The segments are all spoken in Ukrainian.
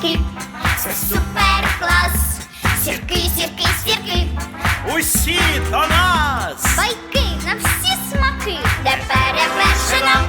сірки, це супер клас. Сірки, сірки, сірки, Усі до нас! байки на всі смаки, де перевершено.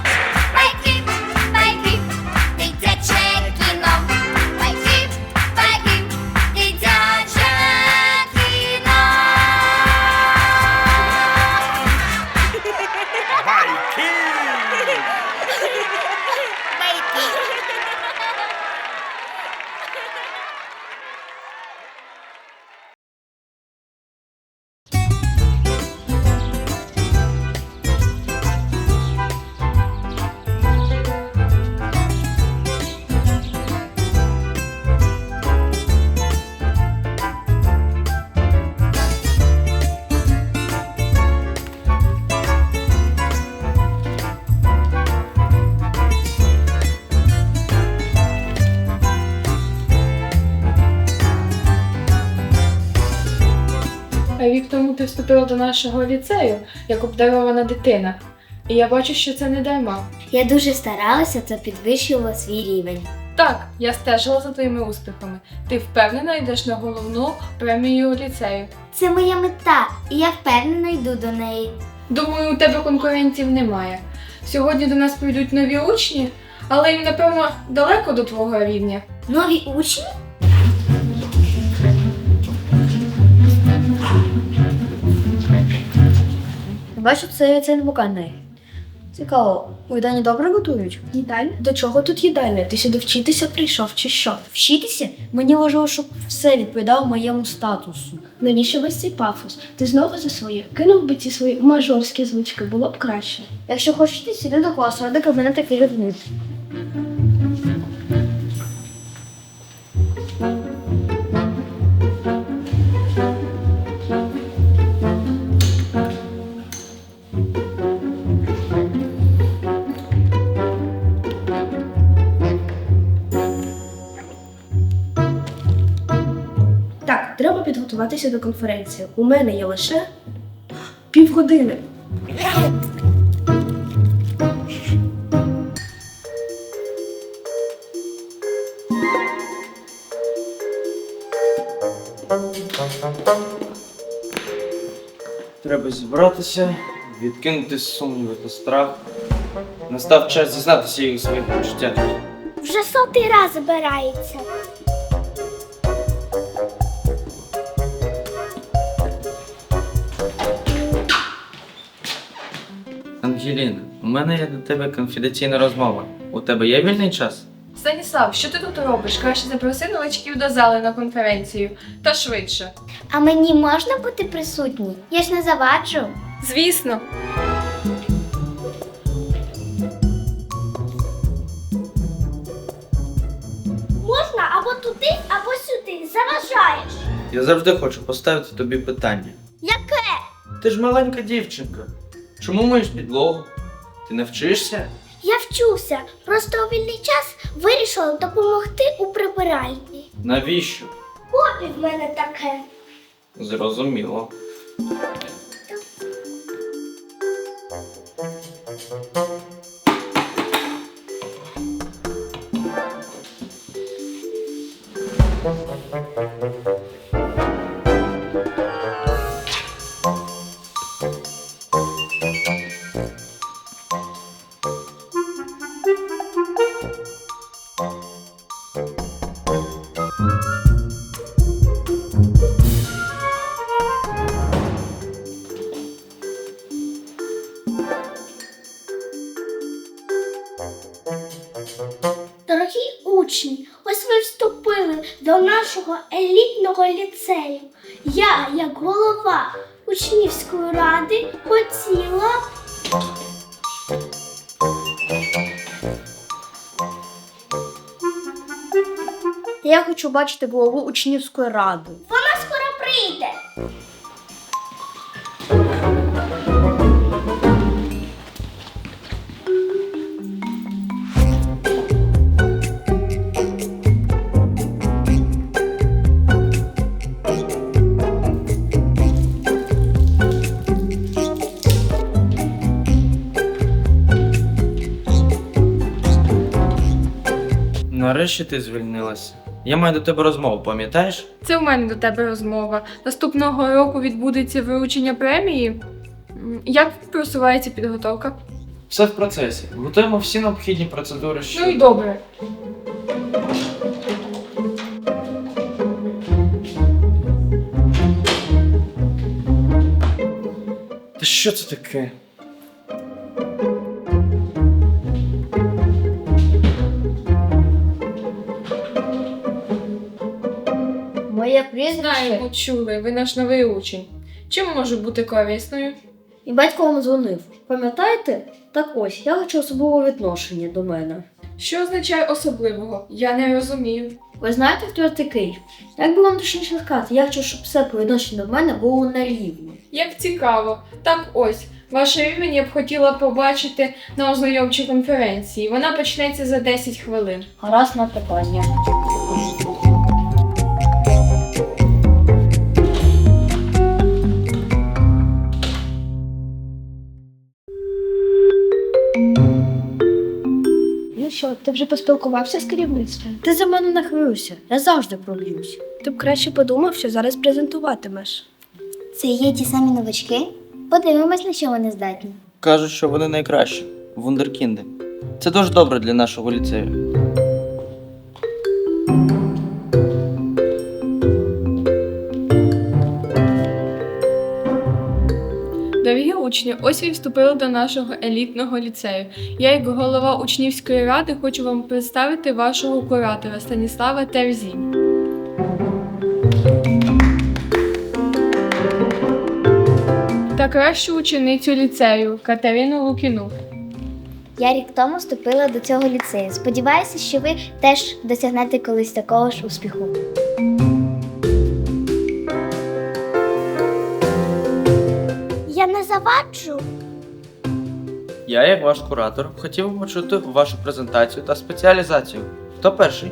Ти вступила до нашого ліцею як обдарована дитина. І я бачу, що це не дарма. Я дуже старалася та підвищувала свій рівень. Так, я стежила за твоїми успіхами. Ти впевнена йдеш на головну премію ліцею. Це моя мета, і я впевнено йду до неї. Думаю, у тебе конкурентів немає. Сьогодні до нас прийдуть нові учні, але їм, напевно, далеко до твого рівня. Нові учні? Бачу, це, це не непоканий. Цікаво, у їдальні добре готують? Їдальня? До чого тут їдальня? Ти сюди вчитися прийшов чи що? Вчитися? Мені важливо, щоб все відповідало моєму статусу. Навіщо весь цей пафос? Ти знову за своє. Кинув би ці свої мажорські звички, було б краще. Якщо хочеш, сіди до класу, ради кабінет такий треба підготуватися до конференції. У мене є лише півгодини. Треба зібратися, відкинути сумніви та страх. Настав час зізнатися їй у своїх почуттях. Вже сотий раз збирається. Ангеліна, у мене є до тебе конфіденційна розмова. У тебе є вільний час? Станіслав, що ти тут робиш? Краще запроси новачків до зали на конференцію. Та швидше. А мені можна бути присутній? Я ж не заваджу. Звісно. Можна або туди, або сюди. Заважаєш. Я завжди хочу поставити тобі питання. Яке? Ти ж маленька дівчинка. Чому миєш підлогу? Ти не вчишся? Я вчуся. Просто у вільний час вирішила допомогти у прибиральні. Навіщо? Хобі в мене таке. Зрозуміло. До нашого елітного ліцею. Я, як голова учнівської ради, хотіла. Я хочу бачити голову учнівської ради. Нарешті ти звільнилася. Я маю до тебе розмову, пам'ятаєш? Це в мене до тебе розмова. Наступного року відбудеться вручення премії. М, Як просувається підготовка? Все в процесі. Готуємо всі необхідні процедури, що. Ну і добре. Та що це таке? Прізвище. Знаємо, чули, ви наш новий учень. Чим можу бути корисною? І батько вам дзвонив. Пам'ятаєте? Так ось, я хочу особливе відношення до мене. Що означає особливого? Я не розумію. Ви знаєте, хто я такий? Як би вам точніше сказати, я хочу, щоб все по відношенню до мене було на рівні. Як цікаво. Так ось, ваше рівень я б хотіла побачити на ознайомчій конференції. Вона почнеться за 10 хвилин. Гаразд на питання. Вже поспілкувався з керівництвом? Ти за мене не хвилюйся, я завжди проб'юсь. Ти б краще подумав, що зараз презентуватимеш. Це є ті самі новачки? Подивимось, на що вони здатні. Кажуть, що вони найкращі. Вундеркінди. Це дуже добре для нашого ліцею. Учні, ось ви вступили до нашого елітного ліцею. Я, як голова учнівської ради, хочу вам представити вашого куратора Станіслава Терзінь. Та кращу ученицю ліцею Катерину Лукіну. Я рік тому вступила до цього ліцею. Сподіваюся, що ви теж досягнете колись такого ж успіху. Я не заваджу. Я, як ваш куратор, хотів би почути вашу презентацію та спеціалізацію. Хто перший?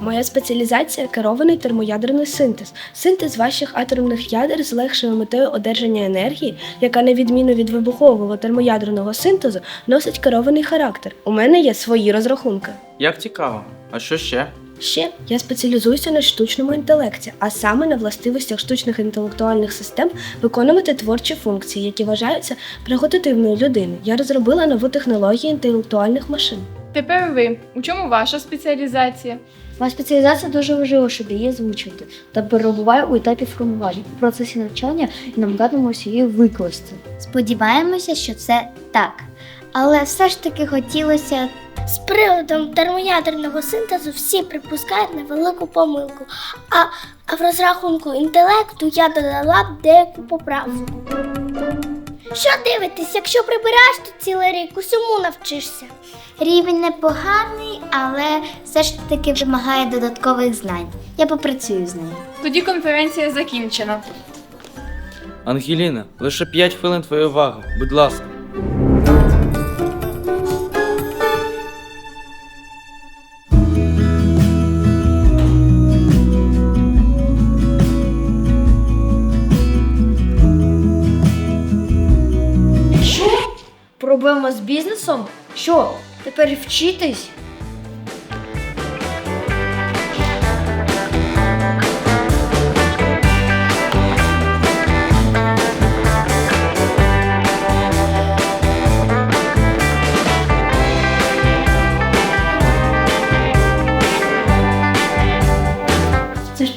Моя спеціалізація керований термоядерний синтез. Синтез ваших атомних ядер з легшою метою одержання енергії, яка, на відміну від вибухового термоядерного синтезу, носить керований характер. У мене є свої розрахунки. Як цікаво. А що ще? Ще я спеціалізуюся на штучному інтелекті, а саме на властивостях штучних інтелектуальних систем виконувати творчі функції, які вважаються приготативною людини. Я розробила нову технологію інтелектуальних машин. Тепер ви. У чому ваша спеціалізація? Моя спеціалізація дуже важлива, щоб її озвучити, та перебуває у етапі формування у процесі навчання і намагатимуся її викласти. Сподіваємося, що це так. Але все ж таки хотілося. З приводом термоядерного синтезу всі припускають невелику помилку. А, а в розрахунку інтелекту я додала б деяку поправку. Що дивитись, якщо прибираєш тут цілий рік, усьому навчишся. Рівень непоганий, але все ж таки вимагає додаткових знань. Я попрацюю з нею. Тоді конференція закінчена. Ангеліна, лише 5 хвилин твоєї уваги. Будь ласка. З бізнесом? Що? Тепер вчитись?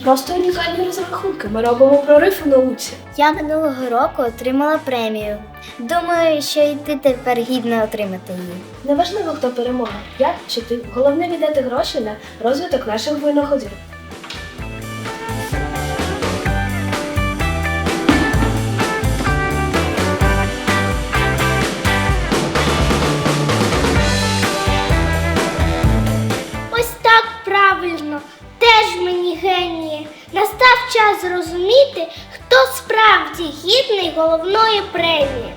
Просто. Ми робимо прорив у науці. Я минулого року отримала премію. Думаю, що і ти тепер гідна отримати її. Неважливо, хто перемога, я чи ти. Головне віддати гроші на розвиток наших винаходів. Зрозуміти, хто справді гідний головної премії.